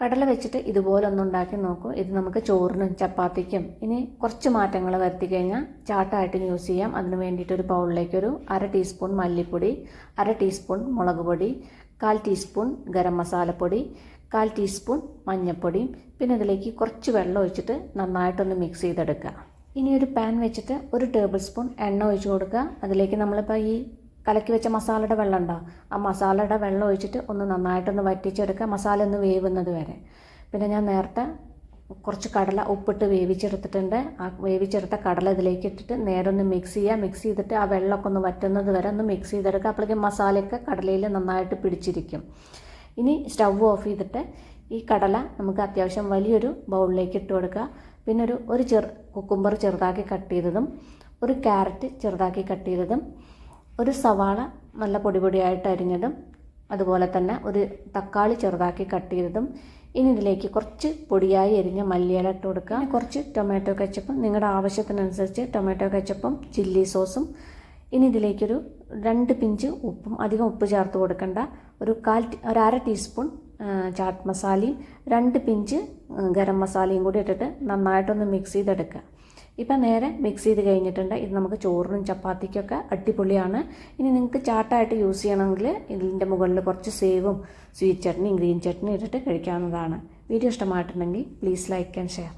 കടല വെച്ചിട്ട് ഇതുപോലെ ഒന്ന് ഉണ്ടാക്കി നോക്കൂ. ഇത് നമുക്ക് ചോറിനും ചപ്പാത്തിക്കും ഇനി കുറച്ച് മാറ്റങ്ങൾ വരുത്തി കഴിഞ്ഞാൽ ചാട്ടായിട്ട് യൂസ് ചെയ്യാം. അതിന് വേണ്ടിയിട്ട് ഒരു ബൗളിലേക്ക് ഒരു അര ടീസ്പൂൺ മല്ലിപ്പൊടി അര ടീസ്പൂൺ മുളക് പൊടി കാൽ ടീസ്പൂൺ ഗരം മസാലപ്പൊടി കാൽ ടീസ്പൂൺ മഞ്ഞൾപ്പൊടിയും പിന്നെ ഇതിലേക്ക് കുറച്ച് വെള്ളം ഒഴിച്ചിട്ട് നന്നായിട്ടൊന്ന് മിക്സ് ചെയ്തെടുക്കുക. ഇനി ഒരു പാൻ വെച്ചിട്ട് ഒരു ടേബിൾ സ്പൂൺ എണ്ണ ഒഴിച്ച് കൊടുക്കുക. അതിലേക്ക് നമ്മളിപ്പോൾ ഈ കലക്കി വെച്ച മസാലയുടെ വെള്ളം ഉണ്ടാവും ആ മസാലയുടെ വെള്ളം ഒഴിച്ചിട്ട് ഒന്ന് നന്നായിട്ടൊന്ന് വറ്റിച്ചെടുക്കുക. മസാല ഒന്ന് വേവുന്നത് വരെ. പിന്നെ ഞാൻ നേരത്തെ കുറച്ച് കടല ഉപ്പിട്ട് വേവിച്ചെടുത്തിട്ടുണ്ട്. ആ വേവിച്ചെടുത്ത കടല ഇതിലേക്ക് ഇട്ടിട്ട് നേരെ ഒന്ന് മിക്സ് ചെയ്യുക. മിക്സ് ചെയ്തിട്ട് ആ വെള്ളമൊക്കെ ഒന്ന് വറ്റുന്നത് വരെ ഒന്ന് മിക്സ് ചെയ്തെടുക്കുക. അപ്പോഴേക്കും മസാലയൊക്കെ കടലയിൽ നന്നായിട്ട് പിടിച്ചിരിക്കും. ഇനി സ്റ്റവ് ഓഫ് ചെയ്തിട്ട് ഈ കടല നമുക്ക് അത്യാവശ്യം വലിയൊരു ബൗളിലേക്ക് ഇട്ട് കൊടുക്കുക. പിന്നെ ഒരു ഒരു ചെറു കുക്കുംബർ ചെറുതാക്കി കട്ട് ചെയ്തതും ഒരു ക്യാരറ്റ് ചെറുതാക്കി കട്ട് ചെയ്തതും ഒരു സവാള നല്ല പൊടി പൊടിയായിട്ട് അരിഞ്ഞതും അതുപോലെ തന്നെ ഒരു തക്കാളി ചെറുതാക്കി കട്ട് ചെയ്തതും ഇനി ഇതിലേക്ക് കുറച്ച് പൊടിയായി എരിഞ്ഞ മല്ലിയില ഇട്ട് കൊടുക്കുക. കുറച്ച് ടൊമാറ്റോ കെച്ചപ്പും നിങ്ങളുടെ ആവശ്യത്തിനനുസരിച്ച് ടൊമാറ്റോ കെച്ചപ്പും ചില്ലി സോസും. ഇനി ഇതിലേക്കൊരു രണ്ട് പിഞ്ച് ഉപ്പും അധികം ഉപ്പ് ചേർത്ത് കൊടുക്കണ്ട. ഒരു കാൽ ഒരു അര ടീസ്പൂൺ ചാട്ട് മസാലയും രണ്ട് പിഞ്ച് ഗരം മസാലയും കൂടി ഇട്ടിട്ട് നന്നായിട്ടൊന്ന് മിക്സ് ചെയ്തെടുക്കുക. ഇപ്പം നേരെ മിക്സ് ചെയ്ത് കഴിഞ്ഞിട്ടുണ്ട്. ഇത് നമുക്ക് ചോറിനും ചപ്പാത്തിക്കൊക്കെ അടിപൊളിയാണ്. ഇനി നിങ്ങൾക്ക് ചാട്ടായിട്ട് യൂസ് ചെയ്യണമെങ്കിൽ ഇതിന്റെ മുകളിൽ കുറച്ച് സേവും സ്വീറ്റ് ചട്നിയും ഗ്രീൻ ചട്നിയും ഇട്ടിട്ട് കഴിക്കാവുന്നതാണ്. വീഡിയോ ഇഷ്ടമായിട്ടുണ്ടെങ്കിൽ പ്ലീസ് ലൈക്ക് ആൻഡ് ഷെയർ